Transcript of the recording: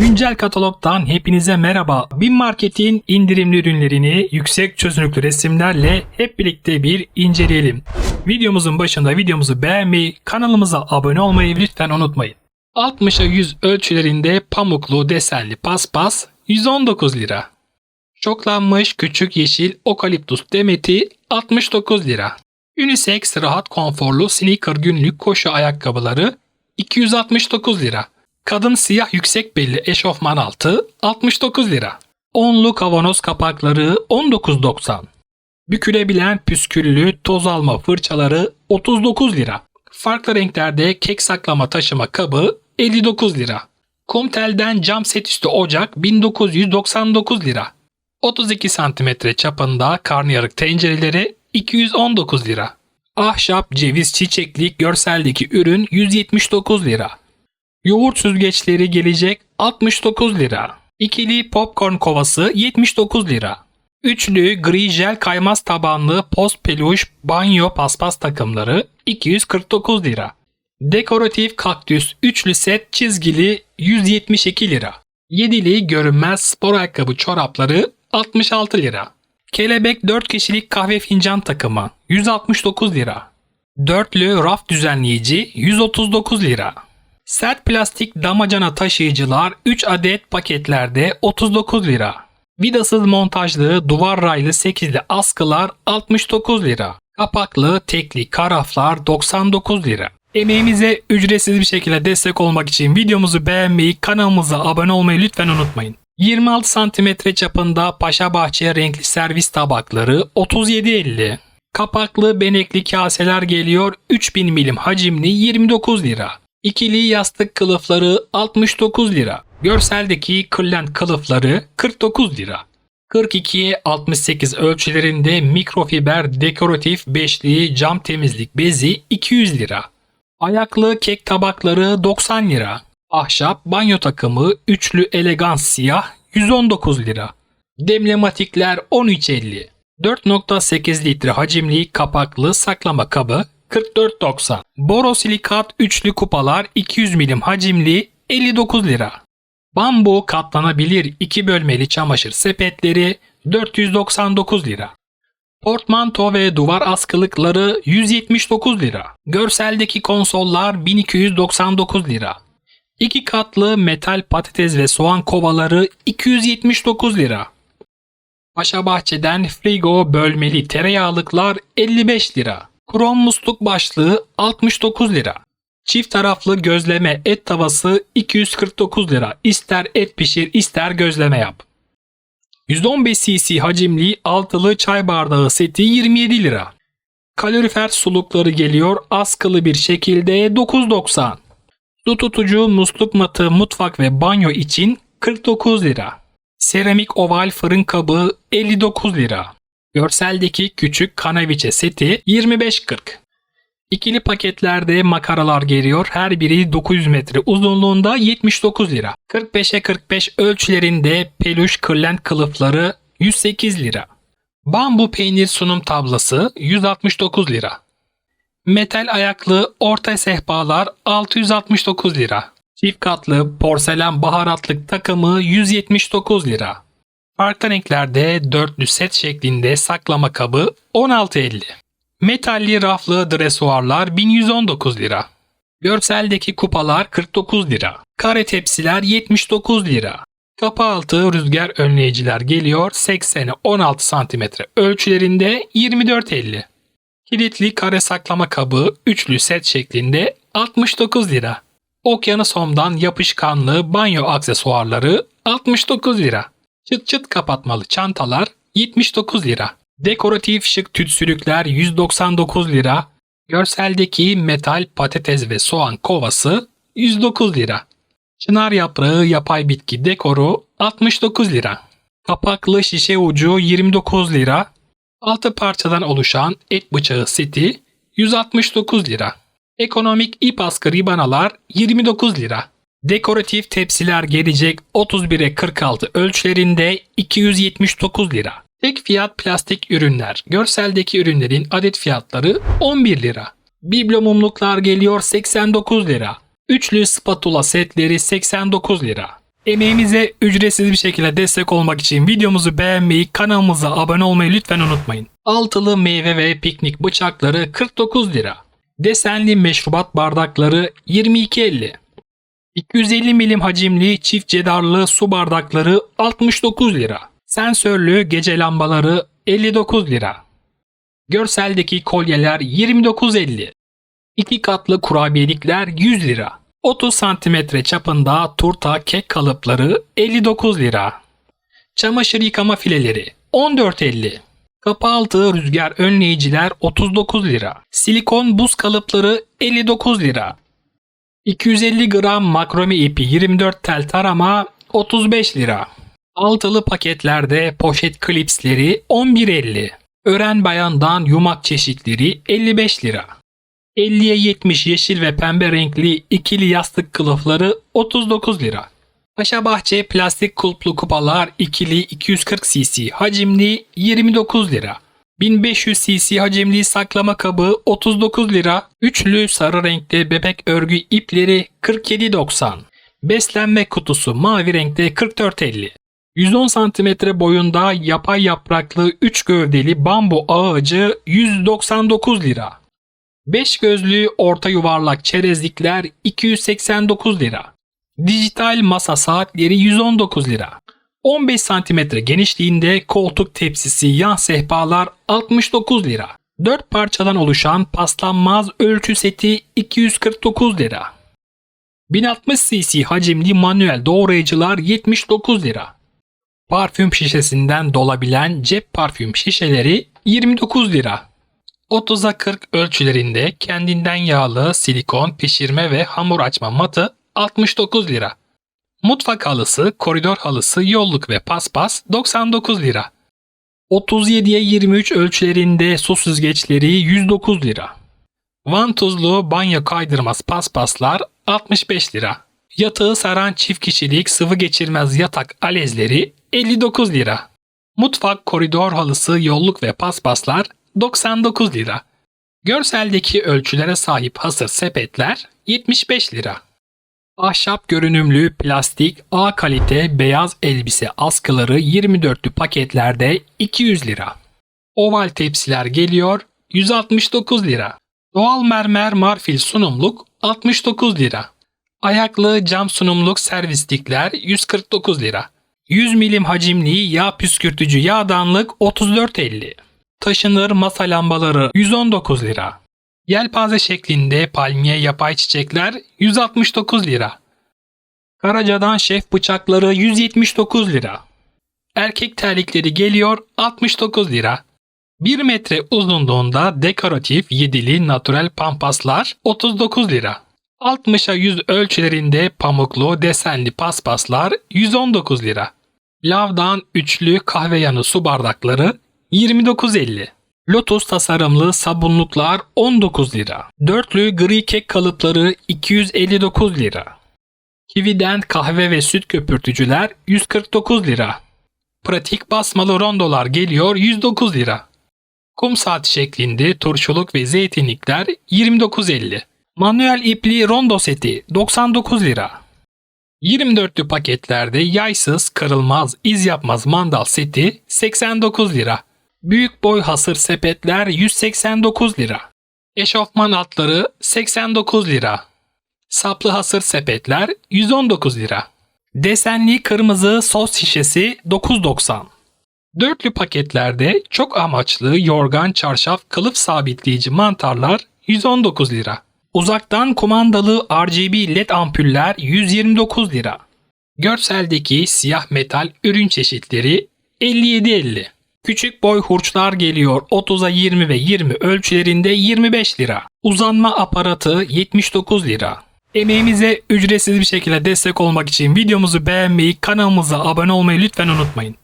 Güncel katalogdan hepinize merhaba. Bin Market'in indirimli ürünlerini yüksek çözünürlüklü resimlerle hep birlikte bir inceleyelim. Videomuzun başında videomuzu beğenmeyi, kanalımıza abone olmayı lütfen unutmayın. 60'a 100 ölçülerinde pamuklu desenli paspas 119 lira. Çoklanmış küçük yeşil okaliptus demeti 69 lira. Unisex rahat konforlu sneaker günlük koşu ayakkabıları 269 lira. Kadın siyah yüksek belli eşofman altı 69 lira. Onlu kavanoz kapakları 19.90. Bükülebilen püsküllü toz alma fırçaları 39 lira. Farklı renklerde kek saklama taşıma kabı 59 lira. Kumtel'den cam set üstü ocak 1999 lira. 32 cm çapında karnıyarık tencereleri 219 lira. Ahşap ceviz çiçeklik görseldeki ürün 179 lira. Yoğurt süzgeçleri gelecek 69 lira. İkili popcorn kovası 79 lira. Üçlü gri jel kaymaz tabanlı post peluş banyo paspas takımları 249 lira. Dekoratif kaktüs üçlü set çizgili 172 lira. Yedili görünmez spor ayakkabı çorapları 66 lira. Kelebek 4 kişilik kahve fincan takımı 169 lira. Dörtlü raf düzenleyici 139 lira. Sert plastik damacana taşıyıcılar 3 adet paketlerde 39 lira. Vidasız montajlı duvar raylı 8'li askılar 69 lira. Kapaklı tekli karaflar 99 lira. Emeğimize ücretsiz bir şekilde destek olmak için videomuzu beğenmeyi, kanalımıza abone olmayı lütfen unutmayın. 26 cm çapında Paşa Bahçe renkli servis tabakları 37.50. Kapaklı benekli kaseler geliyor 3000 milim hacimli 29 lira. İkili yastık kılıfları 69 lira. Görseldeki kırlent kılıfları 49 lira. 42'ye 68 ölçülerinde mikrofiber dekoratif beşli cam temizlik bezi 200 lira. Ayaklı kek tabakları 90 lira. Ahşap banyo takımı üçlü elegans siyah 119 lira. Demlematikler 13.50. 4.8 litre hacimli kapaklı saklama kabı 44.90. Borosilikat üçlü kupalar 200 milim hacimli 59 lira. Bambu katlanabilir 2 bölmeli çamaşır sepetleri 499 lira. Portmanto ve duvar askılıkları 179 lira. Görseldeki konsollar 1299 lira. İki katlı metal patates ve soğan kovaları 279 lira. Paşa Bahçe'den frigo bölmeli tereyağlıklar 55 lira. Krom musluk başlığı 69 lira. Çift taraflı gözleme et tavası 249 lira. İster et pişir ister gözleme yap. 115 cc hacimli altılı çay bardağı seti 27 lira. Kalorifer sulukları geliyor askılı bir şekilde 9.90. Su tutucu musluk matı mutfak ve banyo için 49 lira. Seramik oval fırın kabı 59 lira. Görseldeki küçük kanaviçe seti 25.40. İkili paketlerde makaralar geliyor. Her biri 900 metre uzunluğunda 79 lira. 45'e 45 ölçülerinde peluş kırlent kılıfları 108 lira. Bambu peynir sunum tablası 169 lira. Metal ayaklı orta sehpalar 669 lira. Çift katlı porselen baharatlık takımı 179 lira. Farklı renklerde dörtlü set şeklinde saklama kabı 16.50. Metalli raflı dresuarlar 1119 lira. Görseldeki kupalar 49 lira. Kare tepsiler 79 lira. Kapı altı rüzgar önleyiciler geliyor 80'e 16 cm ölçülerinde 24.50. Kilitli kare saklama kabı üçlü set şeklinde 69 lira. Okyanus Home'dan yapışkanlı banyo aksesuarları 69 lira. Çıt çıt kapatmalı çantalar 79 lira. Dekoratif şık tütsülükler 199 lira. Görseldeki metal patates ve soğan kovası 109 lira. Çınar yaprağı yapay bitki dekoru 69 lira. Kapaklı şişe ucu 29 lira. Altı parçadan oluşan et bıçağı seti 169 lira. Ekonomik ip askı ribanalar 29 lira. Dekoratif tepsiler gelecek 31'e 46 ölçülerinde 279 lira. Tek fiyat plastik ürünler. Görseldeki ürünlerin adet fiyatları 11 lira. Biblo mumluklar geliyor 89 lira. Üçlü spatula setleri 89 lira. Emeğimize ücretsiz bir şekilde destek olmak için videomuzu beğenmeyi, kanalımıza abone olmayı lütfen unutmayın. Altılı meyve ve piknik bıçakları 49 lira. Desenli meşrubat bardakları 22.50. 250 milim hacimli çift cedarlı su bardakları 69 lira. Sensörlü gece lambaları 59 lira. Görseldeki kolyeler 29.50. İki katlı kurabiyelikler 100 lira. 30 santimetre çapında turta kek kalıpları 59 lira. Çamaşır yıkama fileleri 14.50. Kapı altı rüzgar önleyiciler 39 lira. Silikon buz kalıpları 59 lira. 250 gram makrome ipi 24 tel tarama 35 lira. Altılı paketlerde poşet klipsleri 11.50. Ören bayandan yumak çeşitleri 55 lira. 50'ye 70 yeşil ve pembe renkli ikili yastık kılıfları 39 lira. Paşa Bahçe plastik kulplu kupalar ikili 240 cc hacimli 29 lira. 1500 cc hacimli saklama kabı 39 lira. Üçlü sarı renkte bebek örgü ipleri 47.90. Beslenme kutusu mavi renkte 44.50. 110 cm boyunda yapay yapraklı 3 gövdeli bambu ağacı 199 lira. 5 gözlü orta yuvarlak çerezlikler 289 lira. Dijital masa saatleri 119 lira. 15 cm genişliğinde koltuk tepsisi yan sehpalar 69 lira. 4 parçadan oluşan paslanmaz ölçü seti 249 lira. 1060 cc hacimli manuel doğrayıcılar 79 lira. Parfüm şişesinden dolabilen cep parfüm şişeleri 29 lira. 30'a 40 ölçülerinde kendinden yağlı silikon pişirme ve hamur açma matı 69 lira. Mutfak halısı, koridor halısı, yolluk ve paspas 99 lira. 37'ye 23 ölçülerinde su süzgeçleri 109 lira. Vantuzlu banyo kaydırmaz paspaslar 65 lira. Yatağı saran çift kişilik sıvı geçirmez yatak alezleri 59 lira. Mutfak koridor halısı, yolluk ve paspaslar 99 lira. Görseldeki ölçülere sahip hasır sepetler 75 lira. Ahşap görünümlü plastik A kalite beyaz elbise askıları 24'lü paketlerde 200 lira. Oval tepsiler geliyor 169 lira. Doğal mermer marfil sunumluk 69 lira. Ayaklı cam sunumluk servislikler 149 lira. 100 milim hacimli yağ püskürtücü yağdanlık 34.50. Taşınır masa lambaları 119 lira. Yelpaze şeklinde palmiye yapay çiçekler 169 lira. Karaca'dan şef bıçakları 179 lira. Erkek terlikleri geliyor 69 lira. 1 metre uzunluğunda dekoratif yedili natural pampaslar 39 lira. 60'a 100 ölçülerinde pamuklu desenli paspaslar 119 lira. Lavdan üçlü kahve yanı su bardakları 29.50. Lotus tasarımlı sabunluklar 19 lira. Dörtlü gri kek kalıpları 259 lira. Kivi'den kahve ve süt köpürtücüler 149 lira. Pratik basmalı rondolar geliyor 109 lira. Kum saat şeklinde turşuluk ve zeytinlikler 29.50. Manuel ipli rondo seti 99 lira. 24'lü paketlerde yaysız, kırılmaz, iz yapmaz mandal seti 89 lira. Büyük boy hasır sepetler 189 lira. Eşofman altları 89 lira. Saplı hasır sepetler 119 lira. Desenli kırmızı sos şişesi 9.90. Dörtlü paketlerde çok amaçlı yorgan çarşaf kılıf sabitleyici mantarlar 119 lira. Uzaktan kumandalı RGB LED ampuller 129 lira. Görseldeki siyah metal ürün çeşitleri 57.50. Küçük boy hurçlar geliyor 30'a 20 ve 20 ölçülerinde 25 lira. Uzanma aparatı 79 lira. Emeğimize ücretsiz bir şekilde destek olmak için videomuzu beğenmeyi, kanalımıza abone olmayı lütfen unutmayın.